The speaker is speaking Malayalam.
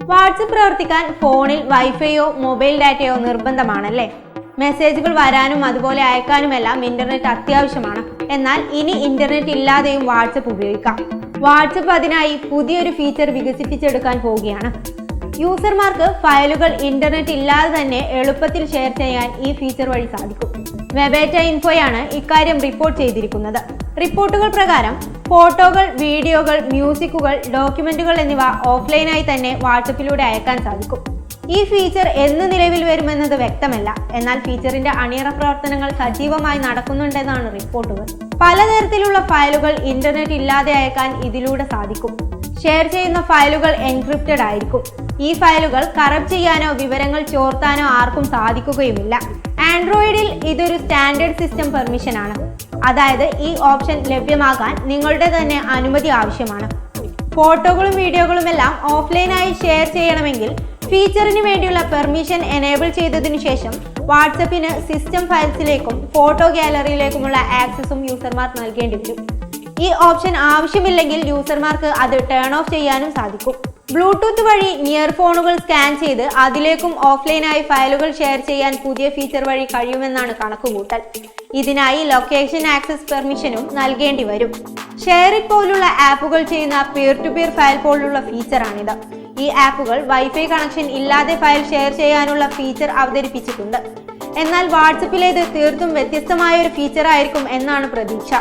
വാട്സപ്പ് പ്രവർത്തിക്കാൻ ഫോണിൽ വൈഫൈയോ മൊബൈൽ ഡാറ്റയോ നിർബന്ധമാണല്ലേ? മെസ്സേജുകൾ വരാനും അതുപോലെ അയക്കാനുമെല്ലാം ഇന്റർനെറ്റ് അത്യാവശ്യമാണ്. എന്നാൽ ഇനി ഇന്റർനെറ്റ് ഇല്ലാതെയും വാട്സപ്പ് ഉപയോഗിക്കാം. വാട്സപ്പ് അതിനായി പുതിയൊരു ഫീച്ചർ വികസിപ്പിച്ചെടുക്കാൻ പോവുകയാണ്. യൂസർമാർക്ക് ഫയലുകൾ ഇന്റർനെറ്റ് ഇല്ലാതെ തന്നെ എളുപ്പത്തിൽ ഷെയർ ചെയ്യാൻ ഈ ഫീച്ചർ വഴി സാധിക്കും. വെബേറ്റ ഇൻഫോയാണ് ഇക്കാര്യം റിപ്പോർട്ട് ചെയ്തിരിക്കുന്നത്. റിപ്പോർട്ടുകൾ പ്രകാരം ഫോട്ടോകൾ വീഡിയോകൾ മ്യൂസിക്കുകൾ ഡോക്യുമെന്റുകൾ എന്നിവ ഓഫ്ലൈനായി തന്നെ വാട്സപ്പിലൂടെ അയക്കാൻ സാധിക്കും. ഈ ഫീച്ചർ എന്ന് നിലവിൽ വരുമെന്നത് വ്യക്തമല്ല. എന്നാൽ ഫീച്ചറിന്റെ അണിയറ പ്രവർത്തനങ്ങൾ സജീവമായി നടക്കുന്നുണ്ടെന്നാണ് റിപ്പോർട്ടുകൾ. പലതരത്തിലുള്ള ഫയലുകൾ ഇന്റർനെറ്റ് ഇല്ലാതെ അയക്കാൻ ഇതിലൂടെ സാധിക്കും. ഷെയർ ചെയ്യുന്ന ഫയലുകൾ എൻക്രിപ്റ്റഡ് ആയിരിക്കും. ഈ ഫയലുകൾ കറപ്റ്റ് ചെയ്യാനോ വിവരങ്ങൾ ചോർത്താനോ ആർക്കും സാധിക്കുകയുമില്ല. ആൻഡ്രോയിഡിൽ ഇതൊരു സ്റ്റാൻഡേർഡ് സിസ്റ്റം പെർമിഷൻ ആണ് അതായത് ഈ ഓപ്ഷൻ ലഭ്യമാകാൻ നിങ്ങളുടെ തന്നെ അനുമതി ആവശ്യമാണ്. ഫോട്ടോകളും വീഡിയോകളും എല്ലാം ഓഫ്ലൈനായി ഷെയർ ചെയ്യണമെങ്കിൽ ഫീച്ചറിന് വേണ്ടിയുള്ള പെർമിഷൻ എനേബിൾ ചെയ്തതിനു ശേഷം വാട്സപ്പിന് സിസ്റ്റം ഫയൽസിലേക്കും ഫോട്ടോ ഗാലറിയിലേക്കുമുള്ള ആക്സസും യൂസർമാർ നൽകേണ്ടി വരും. ഈ ഓപ്ഷൻ ആവശ്യമില്ലെങ്കിൽ യൂസർമാർക്ക് അത് ടേൺ ഓഫ് ചെയ്യാനും സാധിക്കും. ബ്ലൂടൂത്ത് വഴി നിയർ ഫോണുകൾ സ്കാൻ ചെയ്ത് അതിലേക്കും ഓഫ്ലൈനായി ഫയലുകൾ ഷെയർ ചെയ്യാൻ പുതിയ ഫീച്ചർ വഴി കഴിയുമെന്നാണ് കണക്കുകൂട്ടൽ. ഇതിനായി ലൊക്കേഷൻ ആക്സസ് പെർമിഷനും നൽകേണ്ടി വരും. ഷെയർ ഇറ്റ് പോലുള്ള ആപ്പുകൾ ചെയ്യുന്ന പിയർ ടു പിയർ ഫയൽ പോലുള്ള ഫീച്ചറാണിത് ഈ ആപ്പുകൾ വൈഫൈ കണക്ഷൻ ഇല്ലാതെ ഫയൽ ഷെയർ ചെയ്യാനുള്ള ഫീച്ചർ അവതരിപ്പിച്ചിട്ടുണ്ട്. എന്നാൽ വാട്സപ്പിലേത് തീർത്തും വ്യത്യസ്തമായ ഒരു ഫീച്ചർ ആയിരിക്കും എന്നാണ് പ്രതീക്ഷ.